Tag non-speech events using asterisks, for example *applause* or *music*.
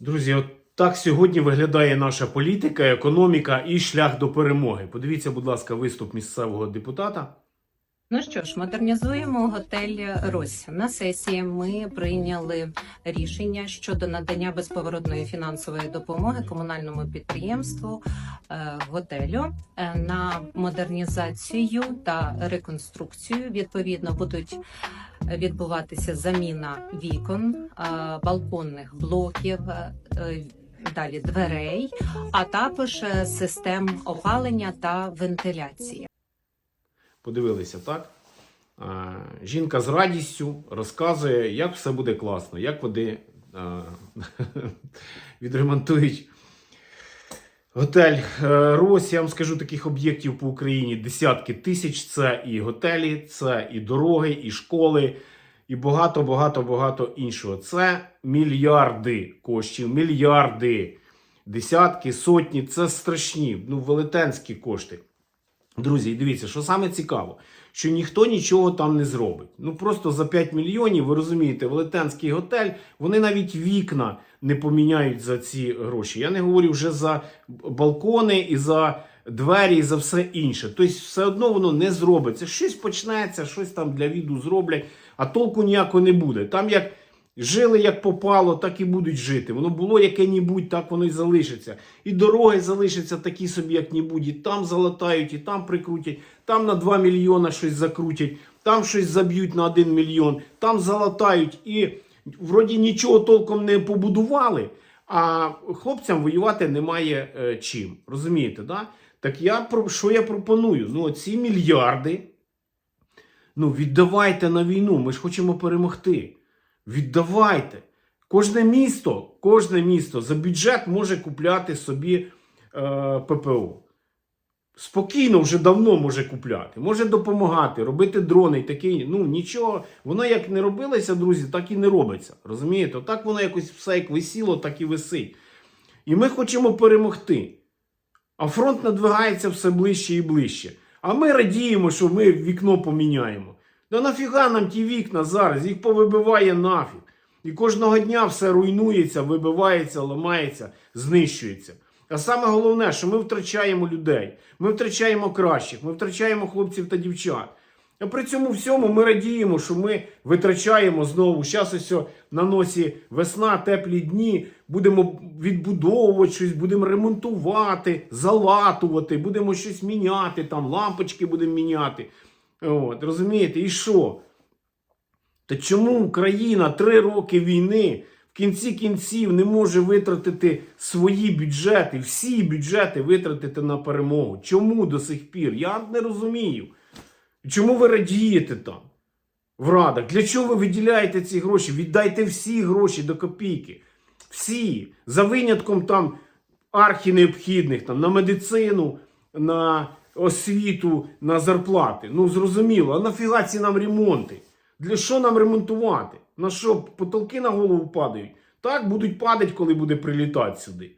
Друзі, от так сьогодні виглядає наша політика, економіка і шлях до перемоги. Подивіться, будь ласка, виступ місцевого депутата. Ну що ж, модернізуємо готель Рось. На сесії ми прийняли рішення щодо надання безповоротної фінансової допомоги комунальному підприємству е, готелю е, на модернізацію та реконструкцію. Відповідно, будуть відбуватися заміна вікон, е, балконних блоків. Далі дверей, а також систем опалення та вентиляції. Подивилися, так? Жінка з радістю розказує, як все буде класно, як вони *laughs* відремонтують готель е, Рось. Я вам скажу таких об'єктів по Україні десятки тисяч. Це і готелі, це і дороги, і школи, і багато, багато, багато іншого. Це мільярди коштів, мільярди, десятки, сотні. Це страшні, ну велетенські кошти. Друзі, дивіться, що саме цікаво, що ніхто нічого там не зробить. Ну просто за 5 мільйонів, ви розумієте, велетенський готель, вони навіть вікна не поміняють за ці гроші. Я не говорю вже за балкони і за двері, і за все інше. Тобто, все одно воно не зробиться. Щось почнеться, щось там для віду зроблять, а толку ніякого не буде. Там як Жили як попало, так і будуть жити. Воно було яке-небудь, так воно і залишиться. І дороги залишаться такі собі, як-небудь. І там залатають, і там прикрутять, там на 2 мільйона щось закрутять, там щось заб'ють на 1 мільйон, там залатають. І вроді нічого толком не побудували, а хлопцям воювати немає е, чим. Розумієте, да? Так я що я пропоную? Ну, ці мільярди. Ну, віддавайте на війну. Ми ж хочемо перемогти. Віддавайте. Кожне місто, кожне місто за бюджет може купляти собі е, ППО. Спокійно вже давно може купляти, може допомагати, робити дрони і таке. Ну нічого, воно як не робилося, друзі, так і не робиться. Розумієте? Так воно якось все як висіло, так і висить. І ми хочемо перемогти. А фронт надвигається все ближче і ближче. А ми радіємо, що ми вікно поміняємо. Да нафіга нам ті вікна зараз? Їх повибиває нафіг. І кожного дня все руйнується, вибивається, ламається, знищується. А саме головне, що ми втрачаємо людей, ми втрачаємо кращих, ми втрачаємо хлопців та дівчат. А при цьому всьому ми радіємо, що ми витрачаємо знову. Зараз ось на носі весна, теплі дні. Будемо відбудовувати щось, будемо ремонтувати, залатувати, будемо щось міняти, там лампочки будемо міняти. От, розумієте, і що? Та чому Україна три роки війни в кінці кінців не може витратити свої бюджети, всі бюджети витратити на перемогу? Чому до сих пір? Я не розумію. Чому ви радієте там? В радах? Для чого ви виділяєте ці гроші? Віддайте всі гроші до копійки. Всі. За винятком там архінеобхідних, там, на медицину, на освіту, на зарплати. Ну, зрозуміло, а нафіга ці нам ремонти? Для що нам ремонтувати? На що потолки на голову падають? Так будуть падати, коли буде прилітати сюди.